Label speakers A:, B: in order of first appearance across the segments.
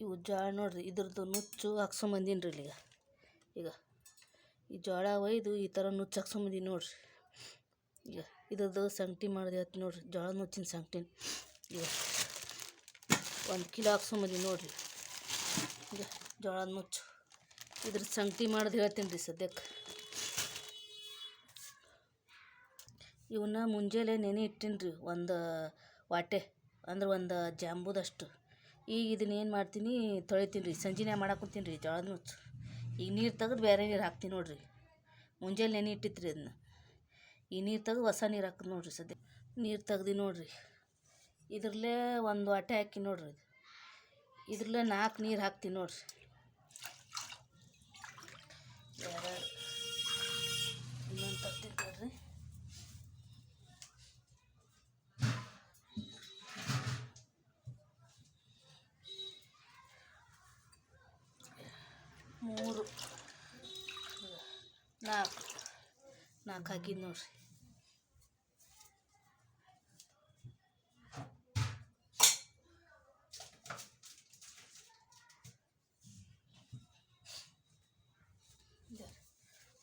A: ಇವು ಜೋಳ ನೋಡಿರಿ, ಇದ್ರದ್ದು ನುಚ್ಚು ಹಾಕ್ಸೊಂಬಂದೀನಿ ರೀ ಈಗ ಈಗ ಈ ಜೋಳ ಒಯ್ದು ಈ ಥರ ನುಚ್ಚು ಹಾಕ್ಸ್ಕೊಂಬಂದೀನಿ ನೋಡಿರಿ. ಈಗ ಇದ್ರದ್ದು ಸಂಗಟಿ ಮಾಡಿದೆ ಆಯ್ತು ನೋಡ್ರಿ, ಜೋಳ ನುಚ್ಚಿನ ಸಂಕ್ಟಿನ ಈಗ ಒಂದು ಕಿಲೋ ಹಾಕ್ಸ್ಕೊಂಬಂದೀನಿ ನೋಡಿರಿ. ಈಗ ಜೋಳ ನುಚ್ಚು. ಇದ್ರ ಸಂಗಟಿ ಮಾಡೋದು ಹೇಳ್ತೀನಿ ರೀ ಸದ್ಯಕ್ಕೆ ಇವನ್ನ ಮುಂಜಾನೆ ನೆನೆ ಇಟ್ಟಿನಿ ರೀ ಒಂದು ವಾಟೆ, ಅಂದ್ರೆ ಒಂದು ಜಾಂಬುದಷ್ಟು. ಈಗ ಇದನ್ನ ಏನು ಮಾಡ್ತೀನಿ, ತೊಳಿತೀನಿ ರೀ. ಸಂಜೆನೇ ಮಾಡಾಕುಂತೀನಿ ರೀ, ಜೋಳದ ನುಚ್ಚು. ಈಗ ನೀರು ತೆಗೆದು ಬೇರೆ ನೀರು ಹಾಕ್ತೀನಿ ನೋಡ್ರಿ. ಮುಂಜಾನೆ ನೆನೆ ಇಟ್ಟಿತ್ತು ರೀ ಅದನ್ನ ಈ ನೀರು ತೆಗೆದು ಹೊಸ ನೀರು ಹಾಕಿ ನೋಡ್ರಿ ಸದ್ಯ. ನೀರು ತೆಗ್ದು ನೋಡ್ರಿ. ಇದ್ರಲ್ಲೇ ಒಂದು ವಾಟೆ ಹಾಕಿ ನೋಡ್ರಿ ಇದು ಇದ್ರಲ್ಲೇ ನಾಲ್ಕು ನೀರು ಹಾಕ್ತೀನಿ ನೋಡ್ರಿ. ಮೂರು. ನಾಲ್ಕು. ನಾಲ್ಕು ಹಾಕಿದ್ದು ನೋಡ್ರಿ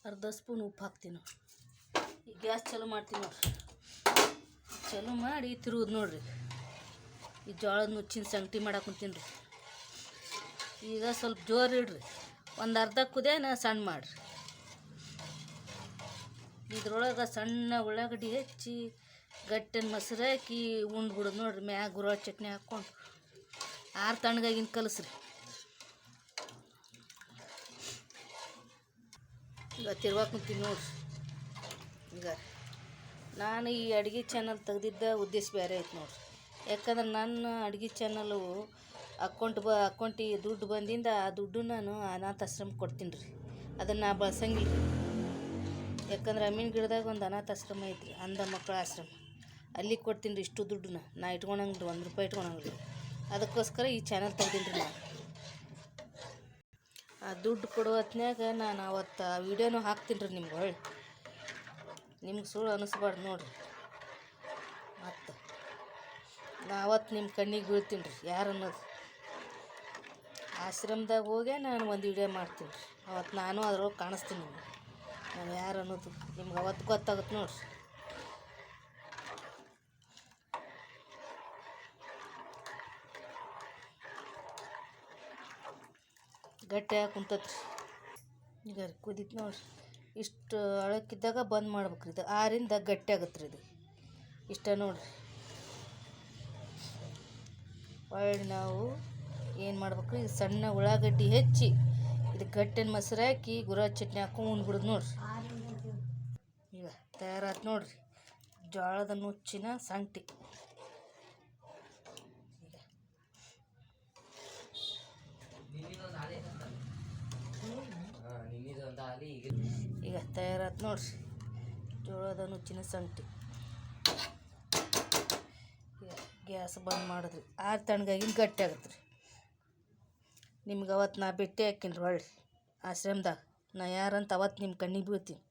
A: ಅರ್ಧ ಸ್ಪೂನ್ ಉಪ್ಪು ಹಾಕ್ತೀನಿ ನೋಡ್ರಿ ಈ ಗ್ಯಾಸ್ ಚಲೋ ಮಾಡ್ತೀನಿ ನೋಡ್ರಿ ಚಲೋ ಮಾಡಿ ತಿರುವುದು ನೋಡ್ರಿ. ಈ ಜೋಳದ ನುಚ್ಚಿನ ಸಂಗಟಿ ಮಾಡಕ್ಕೆ ಕುಂತೀನಿ ರೀ. ಈಗ ಸ್ವಲ್ಪ ಜೋರು ಇಡ್ರಿ. ಒಂದು ಅರ್ಧ ಕುದಿಯನ ಸಣ್ಣ ಮಾಡಿರಿ. ಇದ್ರೊಳಗೆ ಸಣ್ಣ ಉಳ್ಳಾಗಡ್ಡಿ ಹೆಚ್ಚಿ, ಗಟ್ಟಿನ ಮೊಸರು ಹಾಕಿ ಉಂಡ್ಬಿಡೋದು ನೋಡ್ರಿ, ಮ್ಯಾಗ ಗುರುವ ಚಟ್ನಿ ಹಾಕ್ಕೊಂಡು. ಆರು ತಣ್ಣಗಾಗಿನ ಕಲಸ್ರಿ. ಈಗ ತಿರ್ವಾಗ ಕುಂತೀನಿ ನೋಡ್ರಿ ಈಗ ನಾನು ಈ ಅಡುಗೆ ಚಾನಲ್ ತೆಗ್ದಿದ್ದ ಉದ್ದೇಶ ಬೇರೆ ಐತೆ ನೋಡ್ರಿ. ಯಾಕಂದ್ರೆ ನನ್ನ ಅಡುಗೆ ಚಾನಲು ಅಕೌಂಟ್ ಬ ಅಕೌಂಟಿಗೆ ದುಡ್ಡು ಬಂದಿಂದ ಆ ದುಡ್ಡು ನಾನು ಅನಾಥ ಆಶ್ರಮಕ್ಕೆ ಕೊಡ್ತೀನಿ ರೀ. ಅದನ್ನು ಬಳಸಂಗಿಲ್ಲ ಯಾಕಂದ್ರೆ ಅಮ್ಮಿನ ಗಿಡದಾಗ ಒಂದು ಅನಾಥ ಆಶ್ರಮ ಐತ್ರಿ, ಅಂಧ ಮಕ್ಕಳ ಆಶ್ರಮ. ಅಲ್ಲಿಗೆ ಕೊಡ್ತೀನಿ ರೀ ಇಷ್ಟು ದುಡ್ಡನ್ನ. ನಾ ಇಟ್ಕೊಳಂಗಿಲ್ಲ ಒಂದು ರೂಪಾಯಿ ಇಟ್ಕೊಳಂಗಿಲ್ಲ ಅದಕ್ಕೋಸ್ಕರ ಈ ಚಾನಲ್ ತೆಗ್ದೀನಿ ರೀ ನಾನು. ಆ ದುಡ್ಡು ಕೊಡೋ ನಾನು ಅವತ್ತು ಆ ವಿಡಿಯೋನೂ ಹಾಕ್ತೀನಿ ರೀ ನಿಮ್ಗೆ ಹೊಳ್ಳಿ ನಿಮ್ಗೆ ಸುಳ್ಳು ಅನಿಸ್ಬಾರ್ದು ನೋಡಿರಿ. ಮತ್ತು ನಾ ಅವತ್ತು ನಿಮ್ಮ ಕಣ್ಣಿಗೆ ಬೀಳ್ತೀನಿ ರೀ, ಯಾರು ಅನ್ನೋದು. ಆಶ್ರಮದಾಗ ಹೋಗಿ ನಾನು ಒಂದು ವಿಡಿಯೋ ಮಾಡ್ತೀನಿ ರೀ. ಅವತ್ತು ನಾನು ಅದ್ರೊಳಗೆ ಕಾಣಿಸ್ತೀನಿ ನಿಮ್ಗೆ. ನಾನು ಯಾರು ಅನ್ನೋದು ನಿಮ್ಗೆ ಅವತ್ತು ಗೊತ್ತಾಗುತ್ತೆ ನೋಡ್ರಿ. ಗಟ್ಟಿಯಾಗಿ ಕುಂತತ್ರಿ. ಈಗ ಕುದೀತು ನೋಡ್ರಿ. ಇಷ್ಟು ಅಳಕ್ಕಿದ್ದಾಗ ಬಂದ್ ಮಾಡ್ಬೇಕ್ರಿ ಇದು. ಆರಿಂದ ಗಟ್ಟಿ ಆಗತ್ತೆ ರೀ ಇದು. ಇಷ್ಟ ನೋಡ್ರಿ. ಒಳ್ಳೆ ನಾವು ಏನು ಮಾಡ್ಬೇಕು ಇದು ಸಣ್ಣ ಉಳ್ಳಾಗಡ್ಡಿ ಹೆಚ್ಚಿ ಇದು ಗಟ್ಟಿನ ಮೊಸರು ಹಾಕಿ ಗುರ ಚಟ್ನಿ ಹಾಕೊಂಡು ಉಂಡ್ಬಿಡೋದು ನೋಡ್ರಿ. ಈಗ ತಯಾರಾತು ನೋಡ್ರಿ. ಜೋಳದ ನುಚ್ಚಿನ ಸಂಟಿ. ಈಗ ತಯಾರಾತು ನೋಡ್ರಿ. ಜೋಳದ ನುಚ್ಚಿನ ಸಂಟಿ. ಗ್ಯಾಸ್ ಬಂದ್ ಮಾಡಿದ್ರಿ. ಆರು ತಣ್ಣಗಾಗಿನ ಗಟ್ಟಿ ಆಗತ್ತೆ ರೀ ನಿಮ್ಗೆ ಅವತ್ತು ನಾ ಭೇಟಿ ರೀ ಹೊಳ್ಳಿ ಆಶ್ರಮದಾಗ. ನಾ ಯಾರಂತ ಅವತ್ತು ನಿಮ್ಮ ಕಣ್ಣಿಗೆ ಬೀಳ್ತೀನಿ.